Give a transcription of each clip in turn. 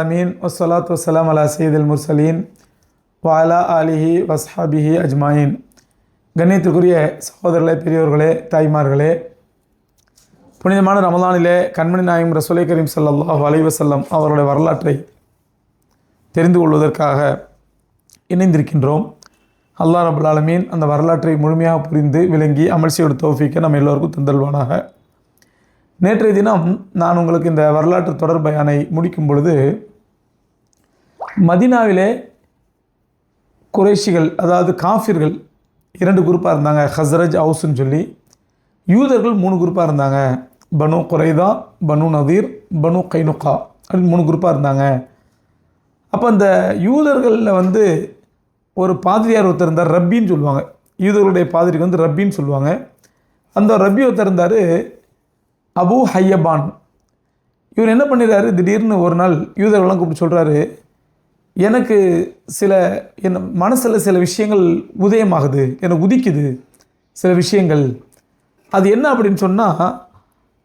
ஆலமீன். வசலாத் வசலாம் அலா சையீதுல் முர்சலீன் வாலா ஆலிஹி வஸ்ஹாபிஹி அஜ்மாயின். கண்ணியத்திற்குரிய சகோதரர்களே பெரியோர்களே தாய்மார்களே புனிதமான ரமலானிலே கண்மணி நாயம் ரசோலை கரீம் சல்லாஹூ அலைஹி வஸல்லம் அவருடைய வரலாற்றை தெரிந்து கொள்வதற்காக இணைந்திருக்கின்றோம். அல்லாஹ் ரபுல் ஆலமீன் அந்த வரலாற்றை முழுமையாக புரிந்து விளங்கி அமல் செய்யோட தோஃபிக்க நம்ம எல்லோருக்கும் தந்தல்வானாக. நேற்றைய தினம் நான் உங்களுக்கு இந்த வரலாற்று தொடர்பயானை முடிக்கும் பொழுது மதினாவிலே குறைஷிகள் அதாவது காஃபிர்கள் இரண்டு குரூப்பாக இருந்தாங்க. ஹஸ்ரஜ் ஹவுஸ்ன்னு சொல்லி. யூதர்கள் மூணு குரூப்பாக இருந்தாங்க. பனு குறைதா பனு நதீர் பனு கைனுக்கா அப்படின்னு மூணு குரூப்பாக இருந்தாங்க. அப்போ அந்த யூதர்களில் வந்து ஒரு பாதிரியார் ஒருத்தர் இருந்தார் ரப்பின்னு சொல்லுவாங்க. யூதர்களுடைய பாதிரிக்கு வந்து ரப்பின்னு சொல்லுவாங்க. அந்த ரப்பி ஒருத்தர் இருந்தார் அபு ஹையபான். இவர் என்ன பண்ணிடுறாரு திடீர்னு ஒரு நாள் யூதர்கள்லாம் கூப்பிட்டு சொல்கிறாரு எனக்கு சில என் மனசில் சில விஷயங்கள் உதயமாகுது எனக்கு உதிக்குது சில விஷயங்கள். அது என்ன அப்படின்னு சொன்னால்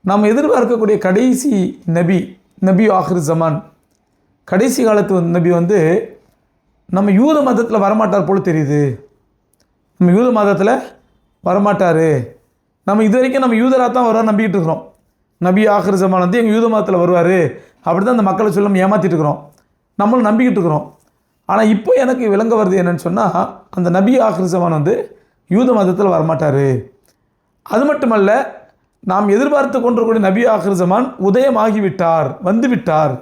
நாம் எதிர்பார்க்கக்கூடிய கடைசி நபி நபி ஆஹிர் ஜமான் கடைசி காலத்து நபி வந்து நம்ம யூத மதத்தில் வரமாட்டார் போல் தெரியுது. நம்ம யூத மதத்தில் வரமாட்டார். நம்ம இது வரைக்கும் நம்ம யூதராக தான் வருவார் நம்பிக்கிட்டு இருக்கிறோம். நபி ஆஹிர் ஜமான் வந்து எங்கள் யூத மதத்தில் வருவார். அப்படி தான் அந்த மக்களை சொல்ல நம்ம ஏமாற்றிட்டு இருக்கிறோம். நம்மளும் நம்பிக்கிட்டு இருக்கிறோம். ஆனால் இப்போ எனக்கு விளங்க வருது என்னன்னு சொன்னால் அந்த நபி ஆஹிர் வந்து யூத மதத்தில் வரமாட்டார். அது மட்டுமல்ல நாம் எதிர்பார்த்து கொண்டிருக்கூடிய நபி ஆஹிர் உதயமாகிவிட்டார் வந்து விட்டார்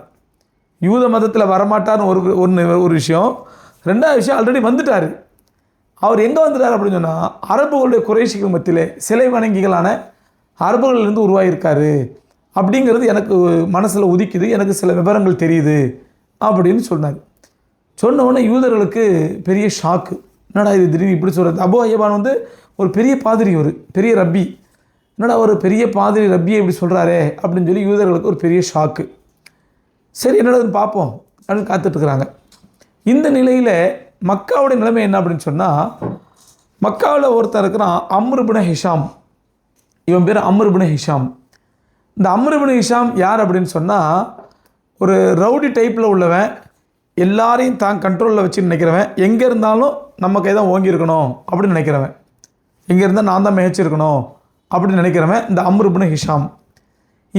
யூத மதத்தில் வரமாட்டார்னு ஒரு ஒன்று ஒரு விஷயம். ரெண்டாவது விஷயம் ஆல்ரெடி வந்துட்டார். அவர் எங்கே வந்துட்டார் அப்படின்னு சொன்னால் அரபுகளுடைய குறைஷிகள் மத்தியிலே சிலை வணங்கிகளான அரபுகளிலிருந்து உருவாகியிருக்காரு. அப்படிங்கிறது எனக்கு மனசில் உதிக்குது எனக்கு சில விவரங்கள் தெரியுது. அப்படின்னு சொன்னார். சொன்ன உடனே யூதர்களுக்கு பெரிய ஷாக்கு என்னடா இது திடீர்னு இப்படி சொல்கிறது அபு ஐயபான் வந்து ஒரு பெரிய பாதிரி ஒரு பெரிய ரப்பி. என்னடா ஒரு பெரிய பாதிரி ரப்பியை இப்படி சொல்கிறாரே அப்படின்னு சொல்லி யூதர்களுக்கு ஒரு பெரிய ஷாக்கு சரி என்னடாதுன்னு பார்ப்போம் அப்படின்னு காத்துட்ருக்குறாங்க இந்த நிலையில் மக்காவுடைய நிலைமை என்ன அப்படின்னு சொன்னால் மக்காவில் ஒருத்தர் இருக்கிறான் அம்ருபின ஹிஷாம். இவன் பேர் அம்ருபின ஹிஷாம். இந்த அம்ருபின ஹிஷாம் யார் அப்படின்னு சொன்னால் ஒரு ரவுடி டைப்பில் உள்ளவன் எல்லாரையும் தான் கண்ட்ரோலில் வச்சு நினைக்கிறவன் எங்கே இருந்தாலும் நம்ம கை தான் ஓங்கியிருக்கணும் அப்படின்னு நினைக்கிறவன். எங்கே இருந்தால் நான் தான் மேய்ச்சிருக்கணும் அப்படின்னு நினைக்கிறவன் இந்த அம்ருப்னு ஹிஷாம்.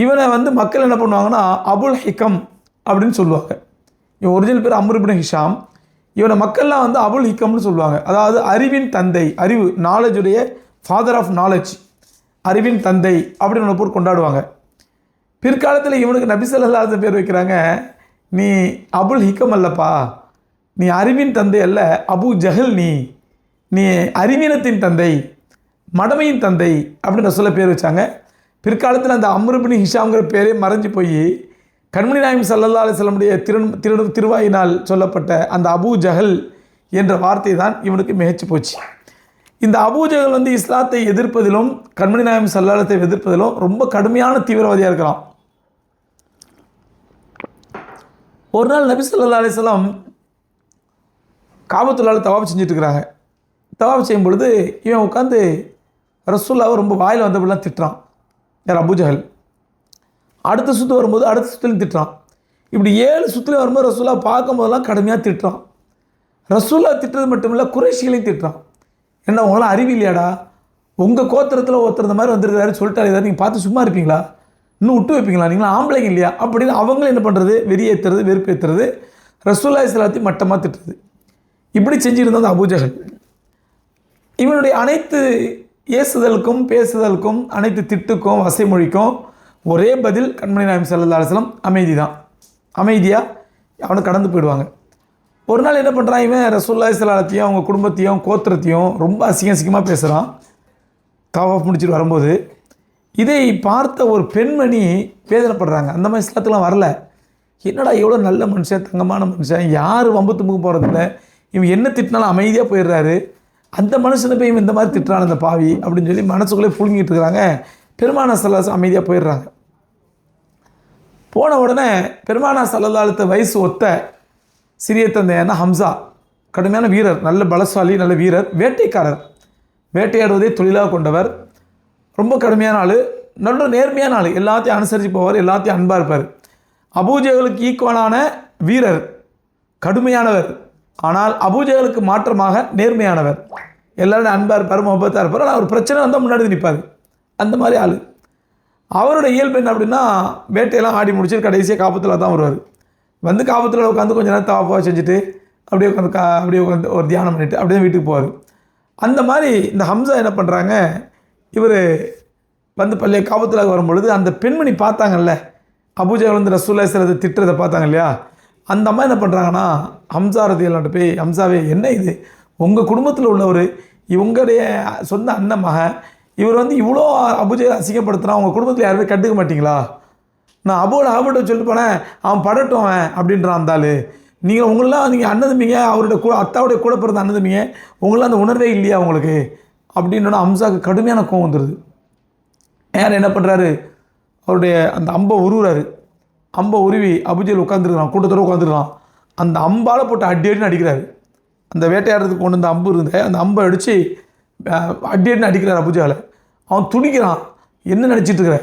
இவனை வந்து மக்கள் என்ன பண்ணுவாங்கன்னா அபுல் ஹிக்கம் அப்படின்னு சொல்லுவாங்க. இவன் ஒரிஜினல் பேர் அம்ருப்னு ஹிஷாம். இவனை மக்கள்லாம் வந்து அபுல் ஹிக்கம்னு சொல்லுவாங்க. அதாவது அறிவின் தந்தை அறிவு நாலேஜுடைய ஃபாதர் ஆஃப் நாலேஜ் அறிவின் தந்தை அப்படின்னு போட்டு கொண்டாடுவாங்க. பிற்காலத்தில் இவனுக்கு நபிசல்லாத பேர் வைக்கிறாங்க நீ அபுல் ஹிக்கம் அல்லப்பா. நீ அறிவின் தந்தை அல்ல அபு ஜஹல் நீ. நீ அறிவீனத்தின் தந்தை மடமையின் தந்தை அப்படின்னு சொல்ல பேர் வச்சாங்க. பிற்காலத்தில் அந்த அம்ருபினி ஹிஷாங்கிற பேரே மறைஞ்சு போய் கண்மணி நாயம் சல்லல்லா அலிஸ்லமுடைய திரு திரு திருவாயினால் சொல்லப்பட்ட அந்த அபு ஜஹல் என்ற வார்த்தை தான் இவனுக்கு மிகச்சு போச்சு. இந்த அபு ஜஹல் வந்து இஸ்லாத்தை எதிர்ப்பதிலும் கண்மணி நாயம் சல்லாலத்தை எதிர்ப்பதிலும் ரொம்ப கடுமையான தீவிரவாதியாக இருக்கலாம். ஒரு நாள் நபி சொல்லா அலிஸ்லாம் காபத்துள்ளால் தவாப் செஞ்சுட்டு இருக்கிறாங்க தவாப் செய்யும் பொழுது இவன் உட்காந்து ரசூல்லாவை ரொம்ப வாயில் வந்தபடிலாம் திட்டுறான். யார் அபுஜஹல் அடுத்த சுற்று வரும்போது அடுத்த சுற்றுலையும் திட்டுறான். இப்படி ஏழு சுற்றுலையும் வரும்போது ரசூல்லா பார்க்கும் போதெல்லாம் கடுமையாக திட்டுறான். ரசூல்லா திட்டுறது மட்டும் இல்லை குறைஷிகளையும் திட்டுறான். என்ன உங்களாம் அறிவில்லையாடா உங்கள் கோத்திரத்தில் ஒருத்தர் இந்த மாதிரி வந்துருக்காரு சொல்லிட்டாரு ஏதாவது நீங்கள் பார்த்து சும்மா இருப்பீங்களா? இன்னும் விட்டு வைப்பீங்களா? நீங்களா ஆம்பளைங்க இல்லையா? அப்படின்னு அவங்களும் என்ன பண்ணுறது வெறியேற்றுறது வெறுப்பேற்றுறது ரசூல்லா இஸ்லாத்தையும் மட்டமாக திட்டுறது. இப்படி செஞ்சுருந்தது அபூஜகல் இவனுடைய அனைத்து ஏசுதலுக்கும் பேசுதலுக்கும் அனைத்து திட்டுக்கும் வசைமொழிக்கும் ஒரே பதில் கண்மணி நாயம் சல்லா அலுவலம் அமைதி தான் அமைதியாக அவனை கடந்து போயிடுவாங்க. ஒரு நாள் என்ன பண்ணுறான் இவன்? ரசூல்லா இஸ்லாத்தையும் அவங்க குடும்பத்தையும் கோத்திரத்தையும் ரொம்ப அசிங்க அசிங்கமாக பேசுகிறான் தவாஃப் முடிச்சுட்டு வரும்போது இதை பார்த்த ஒரு பெண்மணி வேதனைப்படுறாங்க. அந்த மாதிரி இஸ்லாத்துலாம் வரல. என்னடா எவ்வளோ நல்ல மனுஷன் தங்கமான மனுஷன் யார் வம்பு தும்புக்கு போகிறதில்ல இவன் என்ன திட்டினாலும் அமைதியாக போயிடுறாரு. அந்த மனுஷனை போய் இவன் இந்த மாதிரி திட்டுறான் அந்த பாவி அப்படின்னு சொல்லி மனசுக்குள்ளே புழுங்கிட்டு இருக்கிறாங்க. பெருமான சல்லாஸ் அமைதியாக போயிடுறாங்க. போன உடனே பெருமானா சல்லல்லாலத்த வயசு ஒத்த சிறிய தந்தையான ஹம்சா கடுமையான வீரர் நல்ல பலசாலி நல்ல வீரர் வேட்டைக்காரர். வேட்டையாடுவதை தொழிலாக கொண்டவர். ரொம்ப கடுமையான ஆள் நல்ல நேர்மையான ஆள். எல்லாத்தையும் அனுசரித்து போவார் எல்லாத்தையும் அன்பாக இருப்பார். அபூஜகளுக்கு ஈக்குவலான வீரர் கடுமையானவர். ஆனால் அபூஜகளுக்கு மாற்றமாக நேர்மையானவர். எல்லோரும் அன்பாக இருப்பார் முகப்பத்தாக இருப்பார். ஆனால் ஒரு பிரச்சனை வந்தால் முன்னாடி நிற்பார் அந்த மாதிரி ஆள். அவரோட இயல்பு என்ன அப்படின்னா வேட்டையெல்லாம் ஆடி முடிச்சு கடைசியாக காப்பத்தில் தான் வருவார். வந்து காப்பத்தில் உட்காந்து கொஞ்சம் நேரம் தாப்பாக செஞ்சுட்டு அப்படியே உட்காந்து கா அப்படியே உட்காந்து ஒரு தியானம் பண்ணிவிட்டு அப்படியே வீட்டுக்கு போவார். அந்த மாதிரி இந்த ஹம்சா என்ன பண்ணுறாங்க இவர் வந்து பள்ளிய காபத்தில் வரும்பொழுது அந்த பெண்மணி பார்த்தாங்கல்ல அபூஜா வந்து ரசூல்லா சிலதை திட்டுறதை பார்த்தாங்க இல்லையா? அந்த அம்மா என்ன பண்ணுறாங்கன்னா ஹம்சா ரதியல்லாட்ட போய் ஹம்சாவே என்ன இது? உங்கள் குடும்பத்தில் உள்ளவர் இவங்களுடைய சொந்த அண்ணன் மகன் இவர் வந்து இவ்வளோ அபூஜை அசிங்கப்படுத்துனா உங்கள் குடும்பத்தில் யாருமே கண்டுக்க மாட்டீங்களா? நான் அபோட ஆபோட சொல்லிட்டு போனேன் அவன் படட்டும் அவன் அப்படின்றான் அந்த நீங்கள் உங்களெலாம் நீங்கள் அண்ணன் அவருடைய அவரோட கூட அத்தாவுடைய கூட பிறந்த அண்ணன் உங்களாம் அந்த உணர்வே இல்லையா உங்களுக்கு? அப்படின்னா அம்சாவுக்கு கடுமையான கோவம் வந்துடுது யார் என்ன பண்ணுறாரு அவருடைய அந்த அம்பை உருவுறாரு. அம்பை உருவி அபுஜல் உட்காந்துருக்கிறான் கூட்டத்தோடு உட்காந்துருக்கான் அந்த அம்பால் போட்டு அடி அடின்னு அடிக்கிறாரு. அந்த வேட்டையாடுறதுக்கு கொண்டு வந்த அம்பு இருந்த அந்த அம்பை அடித்து அடி அடின்னு அடிக்கிறார் அபுஜாவில் அவன் துடிக்கிறான் என்ன நினச்சிட்டு இருக்கிற?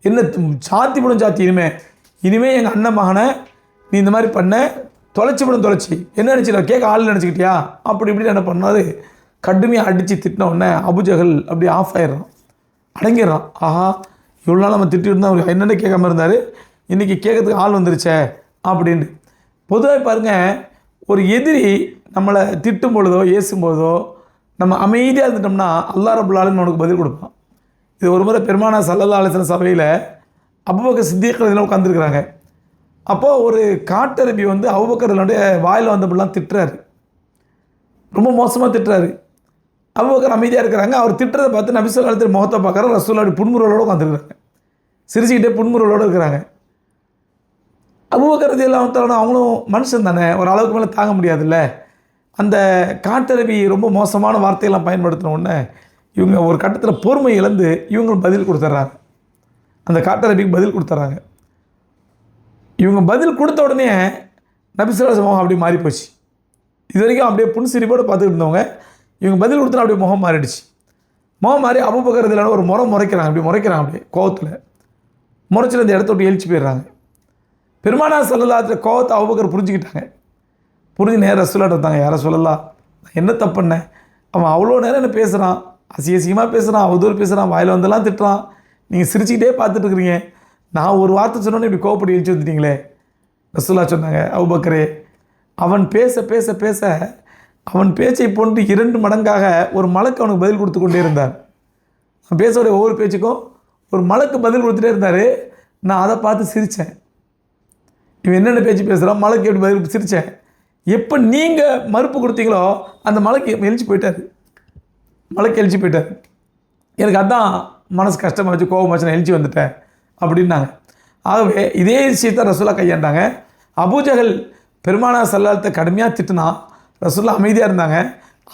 என்ன து- சாத்தி படம் சாத்தி இனிமே. இனிமேல் எங்கள் அண்ணன் மகனை நீ இந்த மாதிரி பண்ண தொலைச்சி படம் தொலைச்சி. என்ன நினச்சிட கேட்க ஆள் நினச்சிக்கிட்டியா? அப்படி இப்படி என்ன பண்ணாரு? கடுமையாக அடித்து திட்டின உடனே அபுஜகல் அப்படி ஆஃப் ஆயிடுறான். அடங்கிடுறான். ஆஹா இவ்வளோ நாள் நம்ம திட்டிருந்தா அவர் என்னென்ன கேட்காம இருந்தார். இன்றைக்கி கேட்கறதுக்கு ஆள் வந்துருச்சே அப்படின்னு. பொதுவாக பாருங்க ஒரு எதிரி நம்மளை திட்டும் பொழுதோ ஏசும் பொழுதோ நம்ம அமைதியாக இருந்துட்டோம்னா அல்லா ரபுல்லாலும் உனக்கு பதில் கொடுப்பான். இது ஒரு முறை பெருமானா சல்லல்லா ஆலோசனை சபையில் அபுபக்கர் சித்தியக்கிறதுல உட்காந்துருக்குறாங்க அப்போது ஒரு காட்டரபி வந்து அபுபக்கர்களுடைய வாயில் வந்தபடிலாம் திட்டுறாரு. ரொம்ப மோசமாக திட்டுறாரு. அபுபக்கர் அமைதியாக இருக்கிறாங்க. அவர் திட்டுறதை பார்த்து நபிசல் காலத்தில் முகத்தை பார்க்குற ரசூல்லாடி புன்முறுவலோடு உட்காந்துருக்குறாங்க சிரிச்சுக்கிட்டே புன்முறுவலோடு இருக்கிறாங்க. அபுபக்கரது எல்லாம் தரணும் அவங்களும் மனுஷன் தானே. ஒரு அளவுக்கு மேலே தாங்க முடியாதுல்ல. அந்த காட்டரவி ரொம்ப மோசமான வார்த்தையெல்லாம் பயன்படுத்தின உடனே இவங்க ஒரு கட்டத்தில் பொறுமை இழந்து இவங்களும் பதில் கொடுத்துட்றாங்க அந்த காட்டரபிக்கு பதில் கொடுத்துட்றாங்க இவங்க பதில் கொடுத்த உடனே நபிசுலாச சமூகம் அப்படியே மாறி போச்சு இது வரைக்கும் அப்படியே புன்சிரிப்போடு பார்த்துக்கிட்டு இருந்தவங்க. இவங்க பதில் கொடுத்தா அப்படியே முகம் மாறிடுச்சு. முகம் மாறி அபுபக்கரதுல ஒரு முறை முறைக்கிறாங்க. அப்படி முறைக்கிறாங்க அப்படியே கோவத்தில். முறைச்சிட்டு அந்த இடத்த விட்டு எழுச்சி போயிடுறாங்க. பெருமானா சொல்லலாத்துல கோவத்தை அவுபக்கர் புரிஞ்சுக்கிட்டாங்க. புரிஞ்சு நேரம் ரசூலாட்ட இருந்தாங்க யாரை சொல்லலாம் நான் என்ன தப்பு பண்ணேன் அவன் அவ்வளோ நேரம் என்ன பேசுகிறான் அசிங்க அசியமாக பேசுகிறான் அவதூறு பேசுகிறான் வாயில் வந்தெல்லாம் திட்டுறான். நீங்கள் சிரிச்சுக்கிட்டே பார்த்துட்டு இருக்கிறீங்க. நான் ஒரு வார்த்தை சொன்னோன்னே இப்படி கோவப்படி எழுச்சி வந்துட்டீங்களே. ரசூலா சொன்னாங்க அவுபக்கரே அவன் பேச பேச பேச அவன் பேச்சை போன்று இரண்டு மடங்காக ஒரு மலக்கு அவனுக்கு பதில் கொடுத்து கொண்டே இருந்தார் அவன் பேசுகிற ஒவ்வொரு பேச்சுக்கும் ஒரு மலக்கு பதில் கொடுத்துட்டே இருந்தார். நான் அதை பார்த்து சிரித்தேன் இவன் என்னென்ன பேச்சு பேசுகிறான் மலைக்கு எப்படி பதில் சிரித்தேன் எப்போ நீங்கள் மறுப்பு கொடுத்தீங்களோ அந்த மலைக்கு எழுச்சி போயிட்டார். மலைக்கு எழுச்சி போயிட்டார். எனக்கு அதான் மனசு கஷ்டமாக வச்சு கோபமாச்சு நான் எழுச்சி வந்துட்டேன் அப்படின்னாங்க. ஆகவே இதே விஷயத்தை ரசூலா கையாண்டாங்க. அபூஜகல் பெருமானா சல்லாலத்தை கடுமையாக திட்டுனா ரசுல்லா அமைதியாக இருந்தாங்க.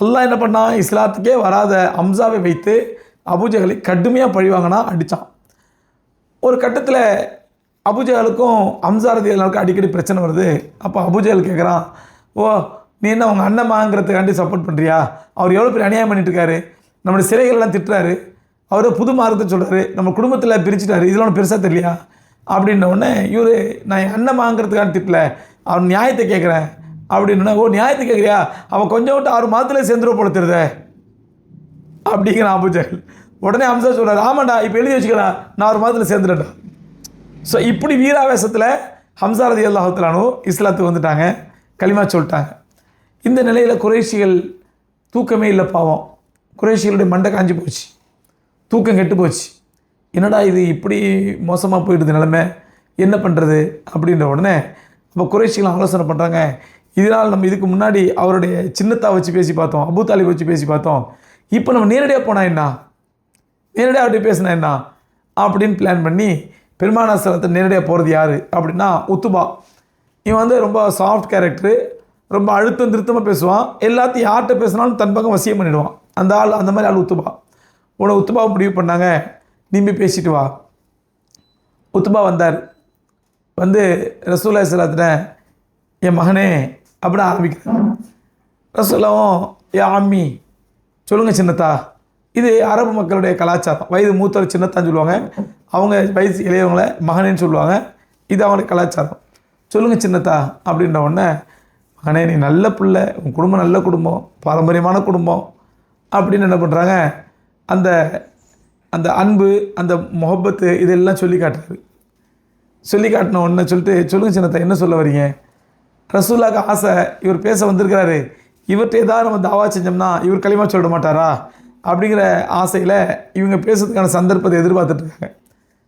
அல்லாஹ் என்ன பண்ணான் இஸ்லாத்துக்கே வராத அம்சாவை வைத்து அபுஜகலை கடுமையாக பழிவாங்கன்னா அடித்தான் ஒரு கட்டத்தில் அபுஜகலுக்கும் அம்சாரதி எல்லாருக்கும் அடிக்கடி பிரச்சனை வருது. அப்போ அபுஜஹல் கேட்குறான் ஓ நீ என்ன உங்கள் அண்ணமாங்கிறதுக்காண்டி சப்போர்ட் பண்ணுறியா அவர் எவ்வளோ பெரிய அநியாயம் பண்ணிட்டுருக்காரு. நம்மளுடைய சிறைகள்லாம் திட்டுறாரு. அவர் புது மார்க்கத்தை சொல்கிறாரு நம்ம குடும்பத்தில் பிரிச்சுட்டாரு. இதெல்லாம் ஒன்றும் பெருசாக தெரியலையா? அப்படின்ன உடனே இவர் நான் என் அண்ணமாங்கிறதுக்காண்டி திட்டல. அவர் நியாயத்தை கேட்குறேன் அப்படின்னா ஓ நியாயத்தை கேட்குறியா அவன் கொஞ்சம் விட்டு ஆறு மாதத்துல சேர்ந்துருவ போல அப்படிங்கிற அபுஜஹல் உடனே அம்சா சொல்கிறார் ஆமாண்டா இப்போ எழுதி வச்சுக்கலாம். நான் ஒரு மாதத்தில் சேர்ந்துட்டேன்டா ஸோ இப்படி வீராவேசத்தில் ஹம்சா ரதி அல்லாஹத்துலானு இஸ்லாத்துக்கு வந்துட்டாங்க. களிமா சொல்லிட்டாங்க. இந்த நிலையில் குறைஷிகள் தூக்கமே இல்லை பாவம். குறைஷிகளுடைய மண்டை காஞ்சி போச்சு. தூக்கம் கெட்டு போச்சு. என்னடா இது இப்படி மோசமாக போயிடுது நிலமை? என்ன பண்ணுறது அப்படின்ற உடனே அப்போ குறைஷிகள் ஆலோசனை பண்ணுறாங்க இதனால் நம்ம இதுக்கு முன்னாடி அவருடைய சின்னத்தா வச்சு பேசி பார்த்தோம் அபு தாலிப் வச்சு பேசி பார்த்தோம். இப்போ நம்ம நேரடியாக போனால் என்ன? நேரடியாக அவர்கிட்ட பேசினா என்ன? அப்படின்னு பிளான் பண்ணி பெருமானா நேரடியாக போகிறது யார்? அப்படின்னா உத்துபா. இவன் வந்து ரொம்ப சாஃப்ட் கேரக்டரு ரொம்ப அழுத்தம் திருத்தமாக பேசுவான். எல்லாத்தையும் யார்கிட்ட பேசினாலும் தன் பக்கம் வசியம் பண்ணிவிடுவான் அந்த ஆள் அந்த மாதிரி ஆள் உத்துபா. உன்னை உத்துபாவை முடிவு பண்ணாங்க. நீம்பி பேசிட்டு வா. உத்துபா வந்தார். வந்து ரசூல்லா சலாத்தின என் மகனே அப்படின்னு ஆரம்பிக்கிறாங்க ரசலம் ஏ ஆம்மி சொல்லுங்கள் சின்னத்தா. இது அரபு மக்களுடைய கலாச்சாரம். வயது மூத்தவர் சின்னத்தான்னு சொல்லுவாங்க. அவங்க வயசு இளையவங்களை மகனேன்னு சொல்லுவாங்க. இது அவங்களுடைய கலாச்சாரம். சொல்லுங்கள் சின்னத்தா அப்படின்ற உடனே மகனே நீ நல்ல பிள்ளை. உன் குடும்பம் நல்ல குடும்பம். பாரம்பரியமான குடும்பம். அப்படின்னு என்ன பண்ணுறாங்க அந்த அந்த அன்பு அந்த முகப்பத்து இதெல்லாம் சொல்லி காட்டுறாரு. சொல்லி காட்டின உடனே சொல்லிட்டு சொல்லுங்கள் சின்னத்தா என்ன சொல்ல வரீங்க? ரசூல்லாக்கு ஆசை இவர் பேச வந்திருக்கிறாரு. இவர்கிட்ட ஏதாவது நம்ம தாவா செஞ்சோம்னா இவர் களிமா சொல்ல மாட்டாரா? அப்படிங்கிற ஆசையில் இவங்க பேசுறதுக்கான சந்தர்ப்பத்தை எதிர்பார்த்துட்ருக்காங்க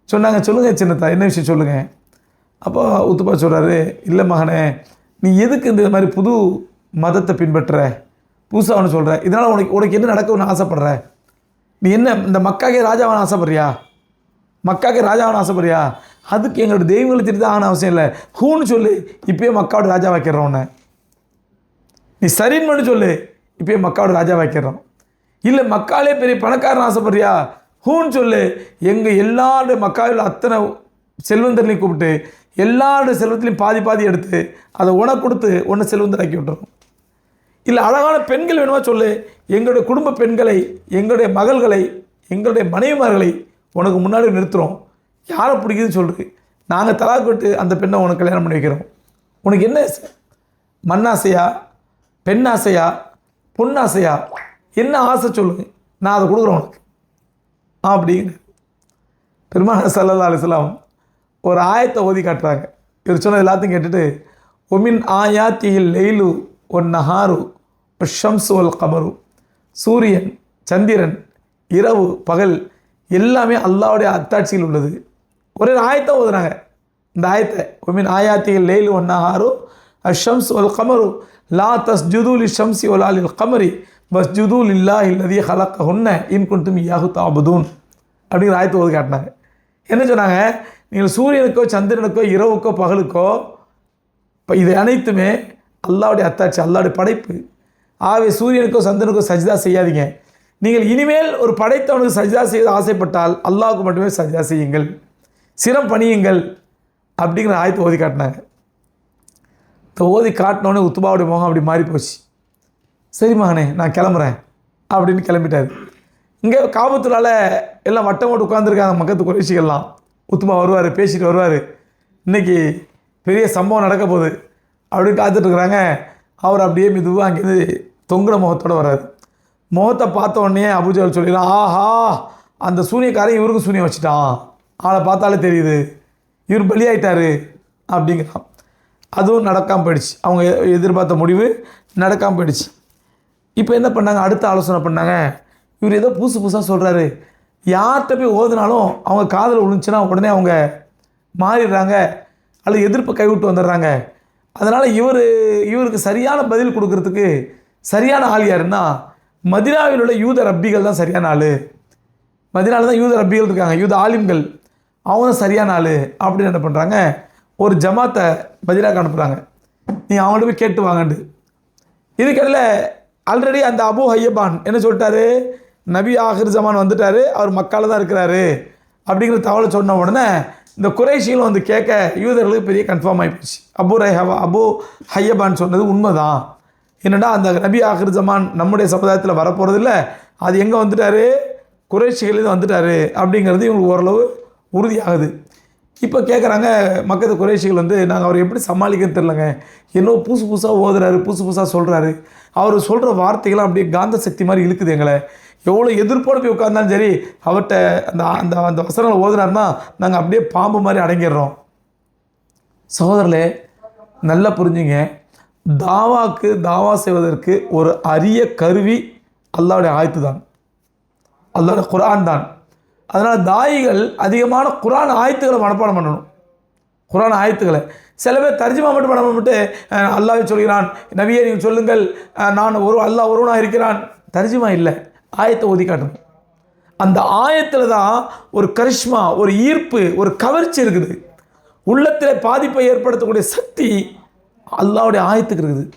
சொன்னாங்க சொல்லுங்கள் சின்னத்தா என்ன விஷயம் சொல்லுங்கள் அப்போ உத்துப்பா சொல்கிறாரு இல்லை மகனே நீ எதுக்கு இந்த மாதிரி புது மதத்தை பின்பற்றுற புதுசாக ஒன்று சொல்கிற இதனால் உனக்கு உனக்கு என்ன நடக்கும்னு ஆசைப்படுற? நீ என்ன இந்த மக்காக்கே ராஜாவான ஆசைப்படுறியா? மக்காக்கே ராஜாவான ஆசைப்படுறியா? அதுக்கு எங்களோட தெய்வங்களை திருத்தி தான் ஆன அவசியம் இல்லை. ஹூன்னு சொல்லு இப்பயே மக்காவோட ராஜா வைக்கிறோன்னு உன்னை. நீ சரின்னு மட்டும் சொல்லு இப்பயே மக்காவோட ராஜா வைக்கிறோம் இல்லை மக்காலே பெரிய பணக்காரன் ஆசைப்படுறியா? ஹூன்னு சொல்லு எங்கள் எல்லாருடைய மக்காவில் அத்தனை செல்வந்தர்களையும் கூப்பிட்டு எல்லாருடைய செல்வத்திலையும் பாதி பாதி எடுத்து அதை உனக்கு கொடுத்து உன்னை செல்வந்தராக்கி விட்டுறோம். இல்லை அழகான பெண்கள் வேணுமா சொல்லு? எங்களுடைய குடும்ப பெண்களை எங்களுடைய மகள்களை எங்களுடைய மனைவிமார்களை உனக்கு முன்னாடி நிறுத்துகிறோம் யாரை பிடிக்குதுன்னு சொல்லு நாங்கள் தலாக்கு அந்த பெண்ணை உனக்கு கல்யாணம் பண்ணி வைக்கிறோம். உனக்கு என்ன ஆசை? மண்ணாசையா பெண்ணாசையா பொன்னாசையா என்ன ஆசை சொல்லுங்க. நான் அதை கொடுக்குறேன் உனக்கு. அப்படின்னு பெருமான சல்லா அலிஸ்லாம் ஒரு ஆயத்தை ஓதி காட்டுறாங்க. இவர் சொன்னது எல்லாத்தையும் கேட்டுட்டு ஒமின் ஆயாத்தியில் லெய்லு ஒன் நஹாரு ஷம்ஸ் ஒல் கமரு. சூரியன் சந்திரன் இரவு பகல் எல்லாமே அல்லாவுடைய அத்தாட்சியில் உள்ளது. ஒரே ஆயத்தை ஓதுனாங்க இந்த ஆயத்தை ஒமின் ஆயாத்தியில் லெய்லு ஒன் ஆரோ அஷம்ஸ் ஒல் கமரு லா தஸ் ஜுதூலி ஷம்சி ஒல் அலில் கமரி பஸ் ஜுதூல் இல்லா இல்லதி ஹலக்க ஹுன்ன இன் குண்டும் யாஹு தாபுதூன் அப்படிங்கிற ஆயத்தை ஓது காட்டினாங்க. என்ன சொன்னாங்க? நீங்கள் சூரியனுக்கோ சந்திரனுக்கோ இரவுக்கோ பகலுக்கோ இப்போ இது அனைத்துமே அல்லாவுடைய அத்தாட்சி அல்லாவுடைய படைப்பு. ஆகவே சூரியனுக்கோ சந்திரனுக்கோ சஜிதா செய்யாதீங்க. நீங்கள் இனிமேல் ஒரு படைத்தவனுக்கு சஜிதா செய்ய ஆசைப்பட்டால் அல்லாவுக்கு மட்டுமே சஜிதா செய்யுங்கள். சிரம் பணியுங்கள் அப்படிங்கிற ஆயத்தை ஓதி காட்டினாங்க. இந்த ஓதி காட்டினோடனே உத்துபாவுடைய முகம் அப்படி மாறி போச்சு. சரி மகனே நான் கிளம்புறேன் அப்படின்னு கிளம்பிட்டார். இங்கே காபத்துலால எல்லாம் வட்டம் போட்டு உட்காந்துருக்காங்க மக்கத்து குறைச்சிகள்லாம் உத்துமா வருவார் பேசிட்டு வருவார். இன்னைக்கு பெரிய சம்பவம் நடக்க போகுது அப்படின்னு காத்துட்ருக்குறாங்க அவர் அப்படியே மெதுவாக அங்கேருந்து தொங்குன முகத்தோடு வர்றாரு. முகத்தை பார்த்த உடனே அபுஜல் சொல்லிடலாம் ஆஹா அந்த சூனியக்காரன் இவருக்கு சூனியம் வச்சுட்டான். ஆளை பார்த்தாலே தெரியுது. இவர் பலியாயிட்டாரு அப்படிங்கிறான் அதுவும் நடக்காமல் போயிடுச்சு. அவங்க எ- எதிர்பார்த்த முடிவு நடக்காமல் போயிடுச்சு. இப்போ என்ன பண்ணாங்க? அடுத்த ஆலோசனை பண்ணாங்க. இவர் ஏதோ புதுசு புதுசாக சொல்கிறாரு யார்கிட்ட போய் ஓதுனாலும் அவங்க காதில் விழுந்துச்சுன்னா உடனே அவங்க மாறிடுறாங்க. அல்லது எதிர்ப்பை கைவிட்டு வந்துடுறாங்க. அதனால் இவர் இவருக்கு சரியான பதில் கொடுக்கறதுக்கு சரியான ஆள் யாருன்னா மதினாவில் உள்ள யூத ரப்பிகள் தான் சரியான ஆள். மதினாவில் தான் யூத ரப்பிகள் இருக்காங்க. யூத ஆலிம்கள். அவனும் தான் சரியான ஆள் அப்படின்னு என்ன பண்ணுறாங்க ஒரு ஜமாத்தை பதிலாக அனுப்புகிறாங்க நீ அவங்கள்ட்ட போய் கேட்டு வாங்கண்டு. இதுக்கடையில் ஆல்ரெடி அந்த அபு ஹையபான் என்ன சொல்லிட்டாரு? நபி ஆஹிர் ஜமான் வந்துட்டாரு அவர் மக்கால தான் இருக்கிறாரு அப்படிங்கிற தகவலை சொன்ன உடனே இந்த குறைஷிகளும் வந்து கேட்க யூதர்களுக்கு பெரிய கன்ஃபார்ம் ஆகிப்போச்சு அபு ரஹவா அபு ஹையபான் சொன்னது உண்மைதான். என்னடா அந்த நபி ஆஹிர் ஜமான் நம்முடைய சமுதாயத்தில் வரப்போகிறது இல்லை அது எங்கே வந்துட்டாரு? குறைஷிகளில் வந்துட்டாரு அப்படிங்கிறது இவங்களுக்கு ஓரளவு உறுதியாகுது. இப்போ கேட்குறாங்க மக்கத்து குறைஷிகள் வந்து நாங்கள் அவர் எப்படி சமாளிக்கன்னு தெரிலங்க என்னோ புதுசு புதுசாக ஓதுறாரு புதுசு புதுசாக சொல்கிறாரு அவர் சொல்கிற வார்த்தைகள்லாம் அப்படியே காந்த சக்தி மாதிரி இழுக்குது எங்களை. எவ்வளோ எதிர்ப்போடு போய் உட்காந்தாலும் சரி அவர்கிட்ட அந்த அந்த அந்த வசனங்களை ஓதுனாருன்னா நாங்கள் அப்படியே பாம்பு மாதிரி அடங்கிடுறோம். சகோதரர்களே நல்லா புரிஞ்சுங்க. தாவாக்கு தாவா செய்வதற்கு ஒரு அரிய கருவி அல்லாவுடைய ஆயத்து தான் அல்லாவுடைய குரான் தான். அதனால் தாயிகள் அதிகமான குரான் ஆயத்துக்களை மனப்பாடம் பண்ணணும். குரான் ஆயத்துக்களை. சில பேர் தர்ஜிமா மட்டும் பண்ண மட்டும் அல்லாஹ் சொல்கிறான் நபியே நீங்கள் சொல்லுங்கள் நான் ஒரு அல்லாஹ் ஒருவனாக இருக்கிறான். தர்ஜிமா இல்லை. ஆயத்தை ஒதுக்கி காட்டணும். அந்த ஆயத்தில் தான் ஒரு கரிஷ்மா ஒரு ஈர்ப்பு ஒரு கவர்ச்சி இருக்குது. உள்ளத்தில் பாதிப்பை ஏற்படுத்தக்கூடிய சக்தி அல்லாவுடைய ஆயத்துக்கு இருக்குது.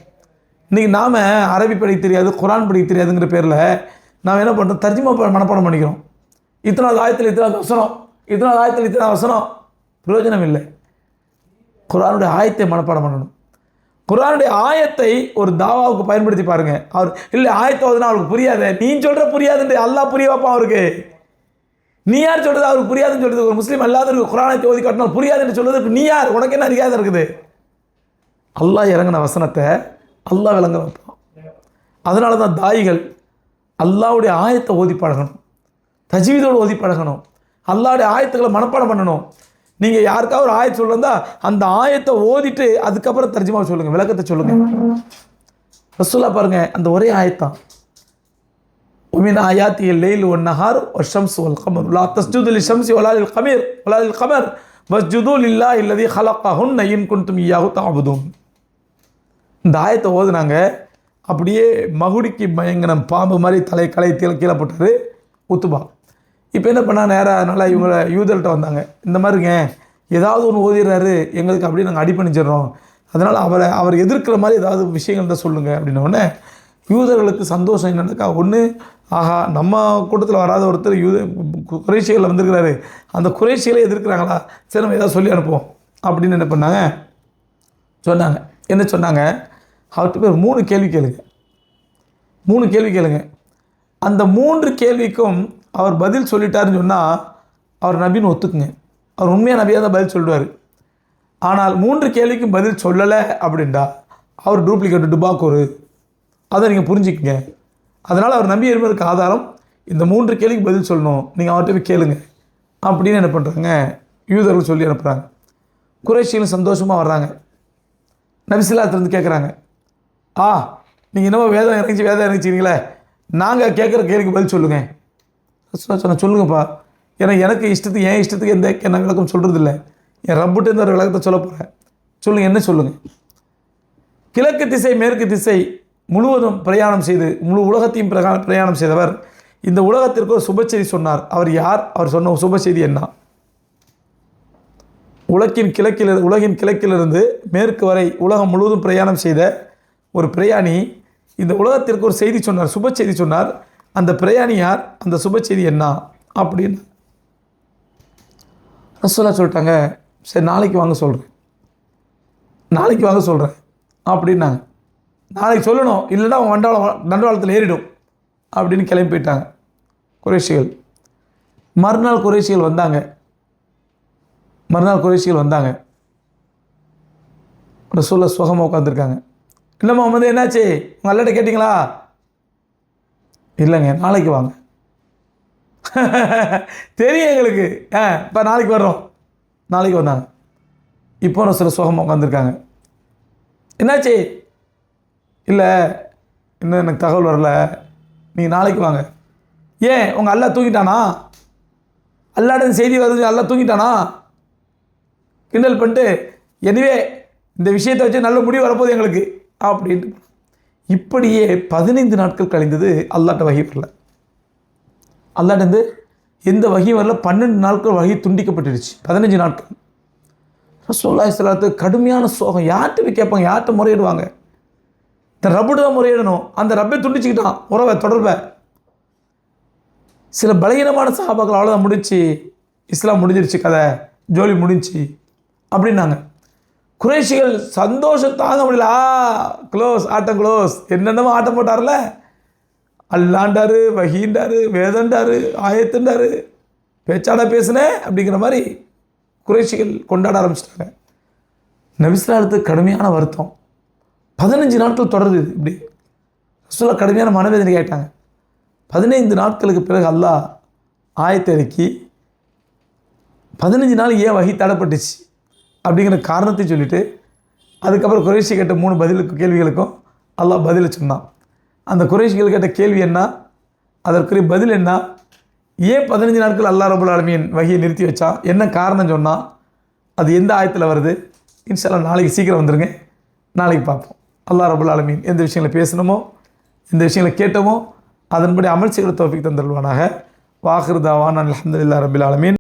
இன்றைக்கி நாம் அரபி படிக்க தெரியாது குரான் படிக்க தெரியாதுங்கிற பேரில் நாம் என்ன பண்ணுறோம் தர்ஜிமா ப- மனப்பாடம் பண்ணிக்கிறோம். இத்தனாவது ஆயத்தில் இத்தனாவது வசனம். இத்தனாவது ஆயத்தில் இத்தனாவது வசனம். பிரயோஜனம் இல்லை குரானுடைய ஆயத்தை மனப்பாடம் பண்ணணும். குரானுடைய ஆயத்தை ஒரு தாவாவுக்கு பயன்படுத்தி பாருங்க. அவர் இல்லை ஆயத்தை ஓதுனா அவருக்கு புரியாது. நீ சொல்கிற புரியாதுன்ற. அல்லாஹ் புரிய வைப்பான் அவருக்கு. நீ யார் சொல்கிறது அவருக்கு புரியாதுன்னு சொல்கிறது ஒரு முஸ்லீம் அல்லாதவருக்கு குரானை ஓதி காட்டினால் புரியாதுன்னு சொல்கிறதுக்கு நீ யார்? உனக்கு என்ன அறியாத இருக்குது? அல்லாஹ் இறங்கின வசனத்தை அல்லாஹ் விளங்க வைப்பான். அதனால தான் தாய்கள் அல்லாவுடைய ஆயத்தை ஓதி பழகணும். தஜீதோடு ஓதி பழகணும். அல்லாடைய ஆயத்துக்களை மனப்பாடம் பண்ணணும். நீங்கள் யாருக்காவது ஒரு ஆயத்து சொல்லிருந்தா அந்த ஆயத்தை ஓதிட்டு அதுக்கப்புறம் தர்ஜிமா சொல்லுங்கள் விளக்கத்தை சொல்லுங்கள் ரசூலா பாருங்கள் அந்த ஒரே ஆயத்தான். உமின் ஆயாத்தி லெயில் ஒன் நஹார் ஷம்ஸ் ஒல் கமர் உலா தஸ்ஜூதுல் ஷம்ஸ் ஒலாலில் கமீர் ஒலாலில் கமர் மஸ்ஜுதுல் இல்லா இல்லதி ஹலக்காஹுன் நயின் குன்தும் ஈயாஹு தாபுதும் இந்த ஆயத்தை ஓதுனாங்க. அப்படியே மகுடிக்கு மயங்கனம் பாம்பு மாதிரி தலை கலை கீழே போட்டார் உத்துபா. இப்போ என்ன பண்ணால் நேராக அதனால் இவங்கள யூதர்கிட்ட வந்தாங்க. இந்த மாதிரிங்க ஏதாவது ஒன்று ஓதிடுறாரு எங்களுக்கு அப்படியே நாங்கள் அடிப்பணிச்சிடுறோம் அதனால் அவரை அவர் எதிர்க்கிற மாதிரி ஏதாவது விஷயங்கள் சொல்லுங்கள் அப்படின்ன யூதர்களுக்கு சந்தோஷம் என்னன்னாக்கா? ஒன்று ஆஹா நம்ம கூட்டத்தில் வராத ஒருத்தர் யூத குறைஷிகளில் வந்திருக்கிறாரு. அந்த குறைஷிகளை எதிர்க்கிறாங்களா? சரி நம்ம ஏதாவது சொல்லி அனுப்புவோம். அப்படின்னு என்ன பண்ணாங்க? சொன்னாங்க. என்ன சொன்னாங்க? அவர்கிட்ட பேர் மூணு கேள்வி கேளுங்க. மூணு கேள்வி கேளுங்க. அந்த மூன்று கேள்விக்கும் அவர் பதில் சொல்லிட்டாருன்னு சொன்னால் அவர் நபின்னு ஒத்துக்குங்க. அவர் உண்மையாக நபியாக தான் பதில் சொல்லுவார். ஆனால் மூன்று கேள்விக்கும் பதில் சொல்லலை அப்படின்டா அவர் டூப்ளிகேட் டுபாக்கூரு அதை நீங்கள் புரிஞ்சுக்கங்க. அதனால் அவர் நம்பி இருப்பதற்கு ஆதாரம் இந்த மூன்று கேள்விக்கு பதில் சொல்லணும். நீங்கள் அவர்கிட்ட போய் கேளுங்க. அப்படின்னு என்ன பண்ணுறாங்க யூதர்கள் சொல்லி அனுப்புகிறாங்க குறைஷிகளும் சந்தோஷமாக வர்றாங்க. நபிசிலாத்திலேருந்து கேட்குறாங்க ஆ நீங்கள் என்னமோ வேதம் இறங்கிச்சு வேதம் இறங்கிச்சிங்களே நாங்கள் கேட்குற கேள்விக்கு பதில் சொல்லுங்கள் சொன்ன சொல்லுங்கப்பா. ஏன்னா எனக்கு இஷ்டத்துக்கு என் இஷ்டத்துக்கு எந்த என்ன விளக்கம் சொல்கிறது இல்லை என் இந்த ஒரு விளக்கத்தை சொல்ல போகிறேன் சொல்லுங்கள் என்ன சொல்லுங்கள் கிழக்கு திசை மேற்கு திசை முழுவதும் பிரயாணம் செய்து முழு உலகத்தையும் பிரகா பிரயாணம் செய்தவர் இந்த உலகத்திற்கு ஒரு சுப செய்தி சொன்னார். அவர் யார்? அவர் சொன்ன சுபச்செய்தி என்ன? உலகின் கிழக்கில் உலகின் கிழக்கிலிருந்து மேற்கு வரை உலகம் முழுவதும் பிரயாணம் செய்த ஒரு பிரயாணி இந்த உலகத்திற்கு ஒரு செய்தி சொன்னார் சுப செய்தி சொன்னார். அந்த பிரயாணி யார்? அந்த சுப செய்தி என்ன? அப்படின்னு ரசோலா சொல்லிட்டாங்க சரி நாளைக்கு வாங்க சொல்கிறேன் நாளைக்கு வாங்க சொல்கிறேன் அப்படின்னாங்க. நாளைக்கு சொல்லணும் இல்லைன்னா அவன் வண்டாளம் தண்டவாளத்தில் ஏறிடும் அப்படின்னு கிளம்பி போயிட்டாங்க குறைஷிகள். மறுநாள் குறைஷிகள் வந்தாங்க. மறுநாள் குறைஷிகள் வந்தாங்க. ரசூல்லா சுகமாக உட்காந்துருக்காங்க இல்லை முகமது என்னாச்சு? உங்கள் அல்லாட்ட கேட்டிங்களா? இல்லைங்க நாளைக்கு வாங்க. தெரியும் எங்களுக்கு. ஆ இப்போ நாளைக்கு வர்றோம். நாளைக்கு வந்தாங்க. இப்போ ரசூல்லா சுகமாக உட்காந்துருக்காங்க என்னாச்சு? இல்லை இன்னும் எனக்கு தகவல் வரல. நீங்கள் நாளைக்கு வாங்க. ஏன்? உங்கள் அல்லா தூங்கிட்டானா? அல்லாடன் செய்தி வருது அல்லா தூங்கிட்டானா? கிண்டல் பண்ணிட்டு எனவே இந்த விஷயத்தை வச்சு நல்ல முடிவு வரப்போகுது எங்களுக்கு. அப்படின்ட்டு. இப்படியே பதினைந்து நாட்கள் கழிந்தது அல்லாட்ட வகை வரல. அல்லாட்டேருந்து எந்த வகையும் வரல? பன்னெண்டு நாட்கள் வகை துண்டிக்கப்பட்டுடுச்சு. பதினஞ்சு நாட்கள். ரசோல்லாய் சலாத்து கடுமையான சோகம். யார்கிட்ட போய் கேட்பாங்க? யார்கிட்ட முறையிடுவாங்க? இந்த ரப்புடு தான் முறையிடணும். அந்த ரப்பை துண்டிச்சுக்கிட்டான். உறவை தொடர்பை. சில பலகீனமான சகாபாக்கள் அவ்வளோதான் முடிச்சு இஸ்லாம் முடிஞ்சிருச்சு கதை. ஜோலி முடிஞ்சு அப்படின்னாங்க. குறைஷிகள் சந்தோஷம் தாங்க முடியல. ஆ க்ளோஸ் ஆட்டம் க்ளோஸ் என்னென்னமோ ஆட்டம் போட்டார்ல? அல்லாண்டாரு வகீண்டாரு வேதண்டாரு ஆயத்துண்டாரு. பேச்சாட பேசுனேன் அப்படிங்கிற மாதிரி குறைஷிகள் கொண்டாட ஆரம்பிச்சிட்டாங்க. நபிஸ்லாலத்துக்கு கடுமையான வருத்தம். பதினஞ்சு நாட்கள் தொடருது இப்படி. ரசூலா கடுமையான மனவேதனை கேட்டாங்க. பதினைந்து நாட்களுக்கு பிறகு அல்லாஹ் ஆயத்தை இறக்கி பதினஞ்சு நாள் ஏன் வகை தடைப்பட்டுச்சு? அப்படிங்கிற காரணத்தை சொல்லிவிட்டு அதுக்கப்புறம் குறைஷி கேட்ட மூணு பதிலுக்கு கேள்விகளுக்கும் அல்லாஹ் பதிலை சொன்னான். அந்த குறைஷிகள் கேட்ட கேள்வி என்ன? அதற்குரிய பதில் என்ன? ஏன் பதினஞ்சு நாட்கள் அல்லா ரபுல் ஆலமீன் வகையை நிறுத்தி வச்சா? என்ன காரணம் சொன்னால் அது எந்த ஆயத்தில் வருது? இன்ஷால்லாம் நாளைக்கு சீக்கிரம் வந்துடுங்க நாளைக்கு பார்ப்போம். அல்லா ரபுல் ஆலமீன் எந்த விஷயங்களை பேசணுமோ எந்த விஷயங்களை கேட்டோமோ அதன்படி அமல் செய்கிற தோப்பிக்கு தந்துடுவானாக வாஹிருதாவான் அலமதுல்லா ரபுல் ஆலமீன்.